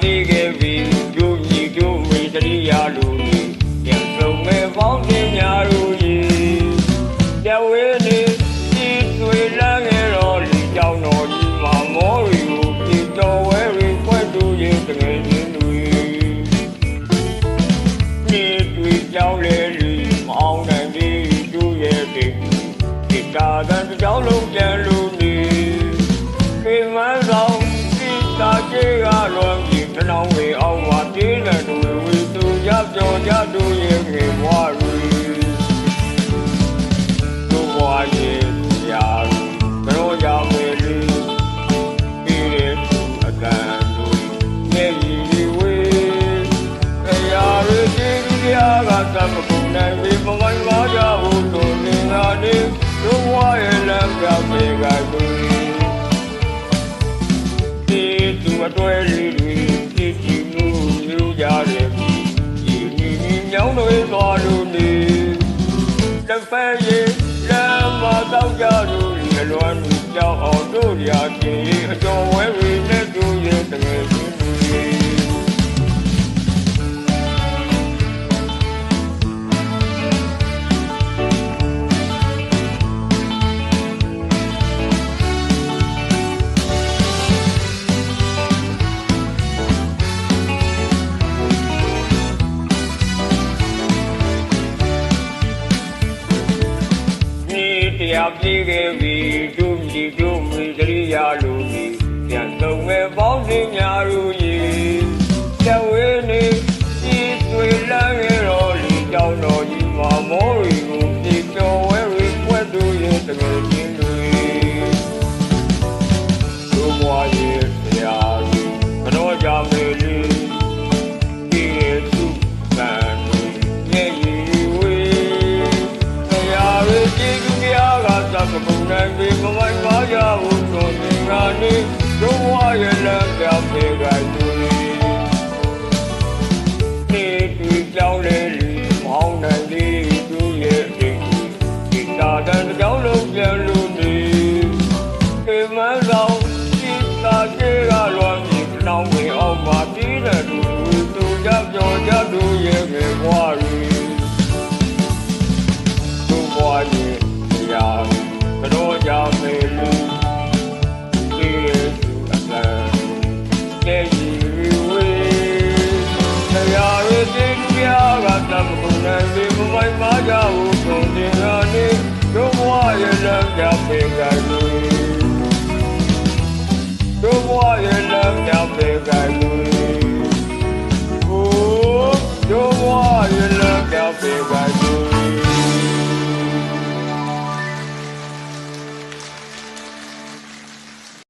ပြေးခဲ့ပြီဒုညီဒုမိတရိယာလူကြီးပြန်ဆုံးမဲ့ပေါင်းတင်များတို့ကြီးကြဝေး က်ပြပေကသူဒီသူအတွဲလေးတွေကြည့်ကြည့်မှုလူကြတယ်ဒီနီနီညောင်းတွေသွားလို့နေတစ်ဖက်ရေလမ်းမတော့ကြလို့လေလွမ်းလူကြောက်အောင်တို့ရာချင်းအကျော် ရားပြေးခဲ့ပြီဒုမြီဒုမီတရိယာလူကြီးပြန်ဆုံးမဲ့ ကသတ်ပုံနိုင်ပြီးမမိုင်းပါရဘူးတို့သင်္ကာနေတို့ဝါရဲ့လက်ပြောင်းပြေကသူနေတူကြောင်းလေးလီမောင်းနိုင်လေးသူရဲ့အိမ်ဒီတာတန်ကြော တရားရည်တင်ပြကတမ်းကုန်နေပြီမမိုင်းပါကြဘူးကုန်တင်ရနေသူဘွားရဲ့လက်ကြပေကလူသူဘွားရဲ့လက်ကြပေကလူ